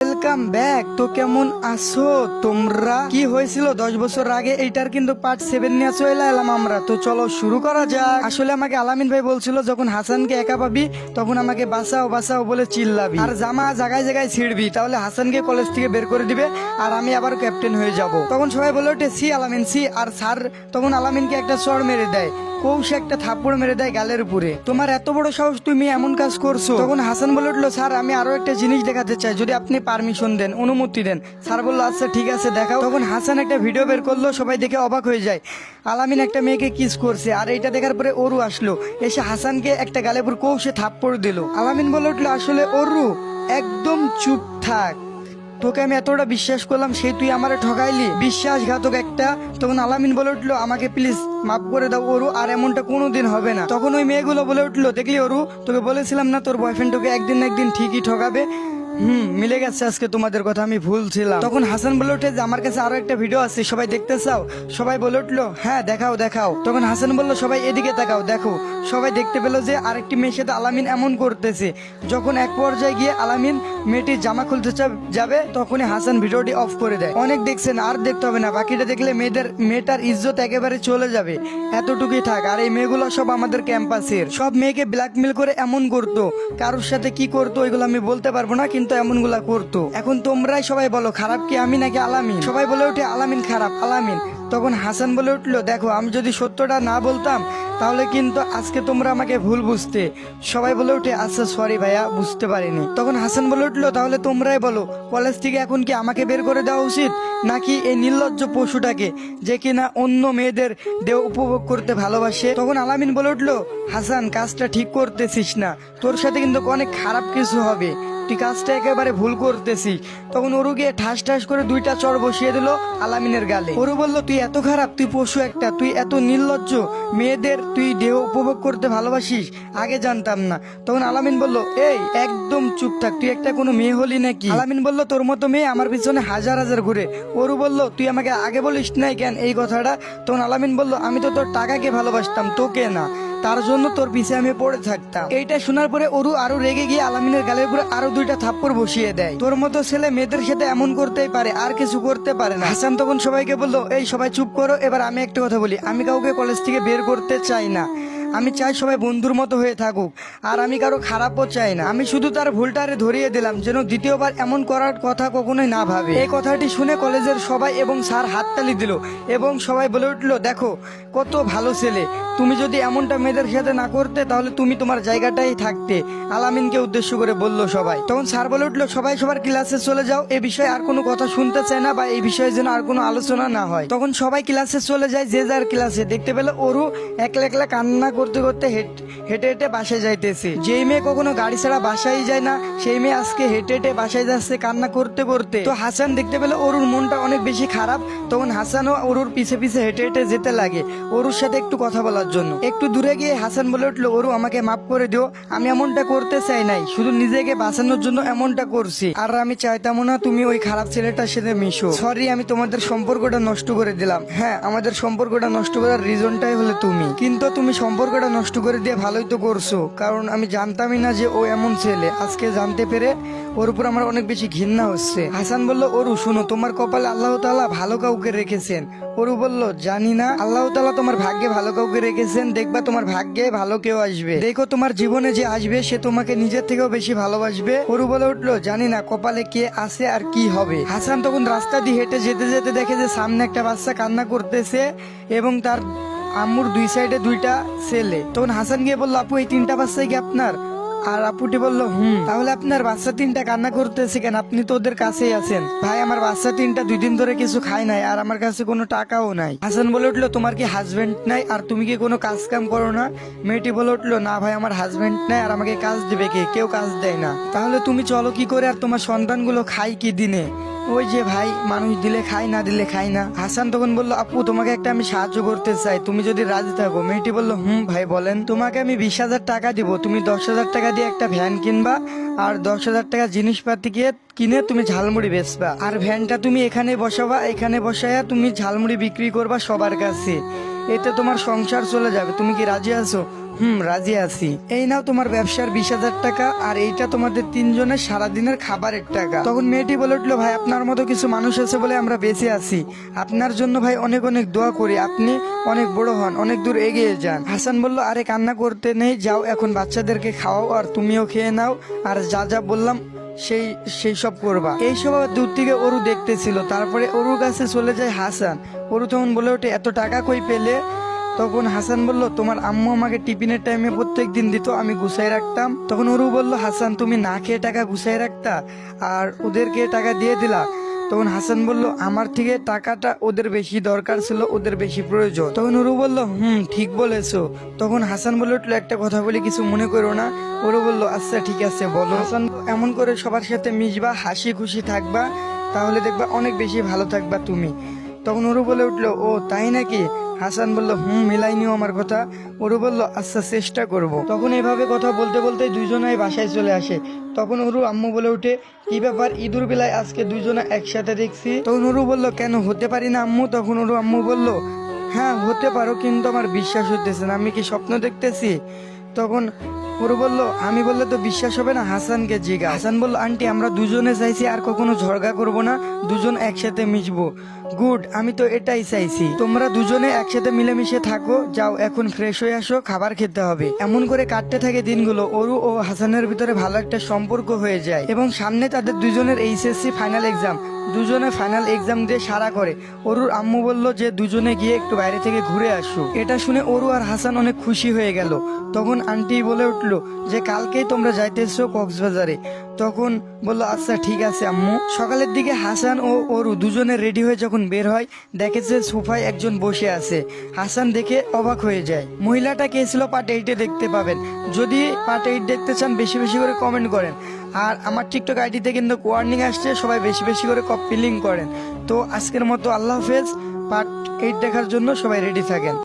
Welcome back তো কেমন আছো তোমরা? কি হয়েছিল? দশ বছর আগে এইটার কিন্তু পার্ট সেভেন নিয়ে চলে এলাম আমরা। তো চলো শুরু করা যাক। আসলে আমাকে আলামিন ভাই বলছিল, যখন হাসানকে একা পাবি, তখন আমাকে বাঁচাও বাঁচাও বলে চিল্লাবি। আর জামা জায়গায় জায়গায় ছিড়বি, তাহলে হাসানকে কলেজ থেকে বের করে দিবে, আর আমি আবার ক্যাপ্টেন হয়ে যাব। তখন সবাই বলে ওঠে সি আলামিন সি। আর স্যার তখন আলামিনকে একটা চড় মেরে দেয়। কৌশে একটা থাপ্পড় মেরে দেয় গালের উপরে। তোমার এত বড় সাহস তুমি এমন কাজ করছ? তখন হাসান বলে উঠল, স্যার, আমি আরও একটা জিনিস দেখাতে চাই। যদি আপনি পারমিশন দেন, অনুমতি দেন। স্যার বলল আচ্ছা ঠিক আছে, দেখাও। তখন হাসান একটা ভিডিও বের করল, সবাই দেখে অবাক হয়ে যায়। আলামিন একটা মেয়েকে কিস করছে, আর এইটা দেখার পরে ওরু আসলো। এসে হাসানকে একটা গালের উপর কৌশে থাপ্পড় দিল। আলামিন বলে উঠল, আসলে ওরু একদম চুপ থাক। তোকে আমি এতটা বিশ্বাস করলাম, সেই তুই আমারে ঠকাইলি। বিশ্বাসঘাতক একটা। তখন আলামিন বলে উঠল, আমাকে প্লিজ মাফ করে দাও ওরু আর এমনটা কোনোদিন হবে না। তখন ওই মেয়েগুলো বলে উঠল, দেখলি ওরু তোকে বলেছিলাম না তোর বয়ফ্রেন্ড তোকে একদিন না একদিন ঠিকই ঠকাবে? হুম, মিলে গেছে আজকে তোমাদের কথা, আমি ভুল ছিলাম। তখন হাসান বলে উঠে যে, আমার কাছে আরও একটা ভিডিও আছে, সবাই দেখতে চাও? সবাই বলে উঠল হ্যাঁ দেখাও দেখাও। তখন হাসান বলল, সবাই এদিকে তাকাও, দেখো। সবাই দেখতে পেল যে, আরেকটি মেয়ের সাথে আলামিন এমন করতেছে। যখন এক পর্যায়ে গিয়ে আলামিন মেয়েটির জামা খুলতে যাবে, তখনই হাসান ভিডিওটি অফ করে দেয়। অনেক দেখছেন, আর দেখতে হবে না। বাকিটা দেখলে মেয়েদের মেয়েটার ইজ্জত একেবারে চলে যাবে। এতটুকুই থাক, আর এই মেয়েগুলো সব আমাদের ক্যাম্পাসের। সব মেয়েকে ব্ল্যাকমেল করে এমন করতো। কারোর সাথে কি করতো, এগুলো আমি বলতে পারব না, কিন্তু এমনগুলা করতো। এখন তোমরাই সবাই বলো, খারাপ কি আমি নাকি আলামিন? সবাই বলে ওঠে, আলামিন খারাপ, আলামিন। তখন হাসান বলে উঠল, দেখো, আমি যদি সত্যটা না বলতাম তাহলে কিন্তু আজকে তোমরা আমাকে ভুল বুঝতে। সবাই বলে উঠে আচ্ছা সরি ভাইয়া, বুঝতে পারিনি। তখন হাসান বলে উঠল, তাহলে তোমরাই বলো কলেজ থেকে এখন কি আমাকে বের করে দেওয়া উচিত? নাকি এই নির্লজ্জ পশুটাকে যে কিনা অন্য মেয়েদের দেহ উপভোগ করতে ভালোবাসে? তখন আলামিন বলে উঠল, হাসান, কাজটা ঠিক করতেছিস না। তোর সাথে কিন্তু অনেক খারাপ কিছু হবে। তুই কাজটা একেবারে ভুল করতেছিস তখন ওরু গিয়ে ঠাস ঠাস করে দুইটা চড় বসিয়ে দিল আলামিনের গালে। ওরু বলল, তুই এত খারাপ, তুই পশু একটা, তুই এত নির্লজ্জ। মেয়েদের তুই দেহ উপভোগ করতে ভালোবাসিস, আগে জানতাম না। তখন আলামিন বলল, এই, একদম চুপ থাক, তুই একটা কোনো মেয়ে হলি নাকি? আলামিন বলল, তোর মতো মেয়ে আমার পিছনে হাজার হাজার ঘুরে। ওরু বলল, তুই আমাকে আগে বলিস নাই কেন এই কথাটা? তখন আলামিন বলল, আমি তো তোর টাকাকে ভালোবাসতাম, তোকে না। তার জন্য তোর পিছে আমি পড়ে থাকতাম। এইটা শোনার পরে ওরু আরও রেগে গিয়ে আলামিনের গালের উপরে আরও দুইটা থাপ্পড় বসিয়ে দেয়। তোর মতো ছেলে মেয়েদের সাথে এমন করতেই পারে, আর কিছু করতে পারে না। হাসান তখন সবাইকে বলল, এই সবাই চুপ করো, এবার আমি একটা কথা বলি। আমি কাউকে কলেজ থেকে বের করতে চাই না। আমি চাই সবাই বন্ধুর মতো হয়ে থাকুক। আর আমি কারও খারাপও চাই না। আমি শুধু তার ভুলটারে ধরিয়ে দিলাম, যেন দ্বিতীয়বার এমন করার কথা কখনোই না ভাবে। এই কথাটি শুনে কলেজের সবাই এবং স্যার হাততালি দিল এবং সবাই বলে উঠল, দেখো, কত ভালো ছেলে। তুমি যদি এমনটা মেয়েদের সাথে না করতে, তাহলে তুমি তোমার জায়গাটাই থাকতে। আলামিনকে উদ্দেশ্য করে বলল সবাই। তখন স্যার বলে উঠল, সবাই সবার ক্লাসে চলে যাও। এ বিষয়ে আর কোনো কথা শুনতে চায় না বা এই বিষয়ে যেন আর কোনো আলোচনা না হয়। তখন সবাই ক্লাসে চলে যায়, যে যার ক্লাসে। দেখতে পেলে ওরু একলা একলা কান্না করতে করতে হেঁটে হেঁটে বাসায় যাইতেছে। যেই মেয়ে কখনো গাড়ি ছাড়া বাসায় যায় না, সেই মেয়ে আজকে হেঁটে হেঁটে বাসায় যাচ্ছে কান্না করতে করতে। তো হাসান দেখতে পেলে ওরুর মনটা অনেক বেশি খারাপ, তখন হাসানও ওরুর পিছে পিছে হেঁটে হেঁটে যেতে লাগে। ওরুর সাথে একটু কথা বলার জন্য। একটু দূরে গিয়ে হাসান বলে উঠল ওরু আমাকে মাফ করে দিও, আমি এমনটা করতে চাই নাই, শুধু নিজেকে বাঁচানোর জন্য এমনটা করছি। আর আমি চাইতাম না তুমি ওই খারাপ ছেলেটার সাথে মিশো। সরি আমি তোমাদের সম্পর্কটা নষ্ট করে দিলাম। হ্যাঁ আমাদের সম্পর্কটা নষ্ট করার রিজনটাই হলে তুমি। কিন্তু তুমি সম্পর্কটা নষ্ট করে দিয়ে ভালোই তো করছ। কারণ আমি জানতামই না যে ও এমন ছেলে। আজকে জানতে পেরে ওর উপর আমার অনেক বেশি ঘৃণা হচ্ছে। হাসান বলল ওরু শুনো, তোমার কপালে আল্লাহ তালা ভালো কাউকে রেখেছেন। ওরু বলল, জানি না। আল্লাহ তালা তোমার ভাগ্যে ভালো কাউকে রেখেছেন। দেখবা তোমার ভাগ্যে ভালো কেউ আসবে। দেখো তোমার জীবনে যে আসবে, সে তোমাকে নিজের থেকেও বেশি ভালোবাসবে। ওরু বলে উঠল, জানি না, কপালে কে আছে আর কি হবে? হাসান তখন রাস্তা দিয়ে হেঁটে যেতে যেতে দেখে যে সামনে একটা বাচ্চা কান্না করতেছে এবং তার আম্মুর দুই সাইডে দুইটা ছেলে। তখন হাসান গিয়ে বলল, আপু, এই তিনটা বাচ্চাই কি আপনার? আর আপুটি বলল, হুম। তাহলে আপনার বাচ্চা তিনটা কান্না করতেছে কেন? আপনি তো ওদের কাছেই আছেন। ভাই, আমার বাচ্চা তিনটা দুই দিন ধরে কিছু খায় নাই আর আমার কাছে কোনো টাকাও নাই। হাসান বলে উঠল, তোমার কি হাজবেন্ড নাই? আর তুমি কি কোনো কাজ কাম করো না? মেয়েটি বলে উঠল, না ভাই, আমার হাজবেন্ড নাই আর আমাকে কাজ দিবে কে? কেউ কাজ দেয় না। তাহলে তুমি চলো কি করে? আর তোমার সন্তানগুলো খাই কি দিনে? ওই যে ভাই, মানুষ দিলে খাই না, দিলে খাই না। হাসান তখন বলল, আপু, তোমাকে একটা আমি সাহায্য করতে চাই। তুমি যদি রাজি থাকো। মেয়েটি বলল, হুম ভাই, বলেন। তোমাকে আমি বিশ হাজার টাকা দিব। তুমি দশ হাজার টাকা দিয়ে একটা ভ্যান কিনবা আর দশ হাজার টাকা জিনিসপাতি গিয়ে কিনে তুমি ঝালমুড়ি বেচবা। আর ভ্যানটা তুমি এখানে বসাবা, এখানে বসায়া তুমি ঝালমুড়ি বিক্রি করবা সবার কাছে। এতে তোমার সংসার চলে যাবে। তুমি কি রাজি আছো? হুম, রাজি আছি। এই নাও তোমার ব্যবসার বিশ হাজার টাকা, আর এইটা তোমাদের তিনজনের সারাদিনের খাবারের টাকা। তখন মেয়েটি বলে উঠল, ভাই, আপনার মতো কিছু মানুষ আছে বলে আমরা বেঁচে আছি। আপনার জন্য ভাই অনেক অনেক দোয়া করি। আপনি অনেক বড় হন, অনেক দূর এগিয়ে যান। হাসান বলল, আরে, কান্না করতে নেই, যাও এখন বাচ্চাদেরকে খাওয়াও, আর তুমিও খেয়ে নাও। আর যা যা বললাম, সেই সেই সব করবা। এইসব আবার দূর থেকে অরু দেখতেছিল। তারপরে অরুর কাছে চলে যায় হাসান। অরু তখন বলে ওঠে, এত টাকা কই পেলে? তখন হাসান বলল, তোমার আম্মু আমাকে টিফিনের টাইমে প্রত্যেক দিন দিত, আমি গুছাই রাখতাম। তখন ওরু বলল, হাসান, তুমি না খেয়ে টাকা গুছাই রাখতা, আর ওদেরকে টাকা দিয়ে দিলা। তখন হাসান বলল, আমার থেকে টাকাটা ওদের বেশি দরকার ছিল, ওদের বেশি প্রয়োজন। তখন ওরু বলল, হুম, ঠিক বলেছ। তখন হাসান বলে উঠল একটা কথা বলি কিছু মনে করো না। ওরু বলল আচ্ছা ঠিক আছে, বলো। হাসান এমন করে সবার সাথে মিশবা, হাসি খুশি থাকবা, তাহলে দেখবা অনেক বেশি ভালো থাকবা তুমি। তখন ওরু বলে উঠল, ও, তাই নাকি? হাসান বলল, হুম মিলাইনিও আমার কথা। ওরু বলল আচ্ছা চেষ্টা করব। তখন এভাবে কথা বলতে বলতে দুজনাই বাসায় চলে আসে। তখন ওরু আম্মু বলে উঠে কি ব্যাপার? ইঁদুর বেলায় আজকে দুজনা একসাথে দেখছি? তখন ওরু বলল, কেন, হতে পারি না আম্মু? তখন ওরু আম্মু বলল হ্যাঁ হতে পারো, কিন্তু আমার বিশ্বাস হতেছে না। আমি কি স্বপ্ন দেখতেছি? তখন ওরু বলল, আমি বললে তো বিশ্বাস হবে না হাসানকে জিগা। হাসান বলল, আন্টি, আমরা দুজনে চাইছি আর কখনো ঝগড়া করব না, দুজন একসাথে মিশবো। গুড, আমি তো এটাই চাইছি। তোমরা দুজনে একসাথে মিলেমিশে থাকো, যাও এখন ফ্রেশ হয়ে আসো, খাবার খেতে হবে। এমন করে কাটতে থাকে দিনগুলো, অরু ও হাসানের ভিতরে ভালো একটা সম্পর্ক হয়ে যায়। এবং সামনে তাদের দুজনের এইচএসসি ফাইনাল এক্সাম। দুজনে ফাইনাল এক্সাম দিয়ে সারা করে। অরুর আম্মু বলল যে, দুজনে গিয়ে একটু বাইরে থেকে ঘুরে আসো। এটা শুনে অরু আর হাসান অনেক খুশি হয়ে গেল। তখন আন্টি বলে উঠল যে, কালকেই তোমরা যাইতেছো কক্সবাজারে। তখন বলল আচ্ছা ঠিক আছে আম্মু। সকালের দিকে হাসান ও অরু দুজনে রেডি হয়ে যখন বের হয়, দেখে যে সোফায় একজন বসে আছে। হাসান দেখে অবাক হয়ে যায়। মহিলাটা কে ছিল পার্ট এইটে দেখতে পাবেন। যদি পার্ট এইট দেখতে চান, বেশি বেশি করে কমেন্ট করেন। আর আমার টিকটক আইডিতে কিন্তু ওয়ার্নিং আসছে, সবাই বেশি বেশি করে কপিলিং করেন। তো আজকের মতো আল্লাহ হাফেজ পার্ট এইট দেখার জন্য সবাই রেডি থাকেন।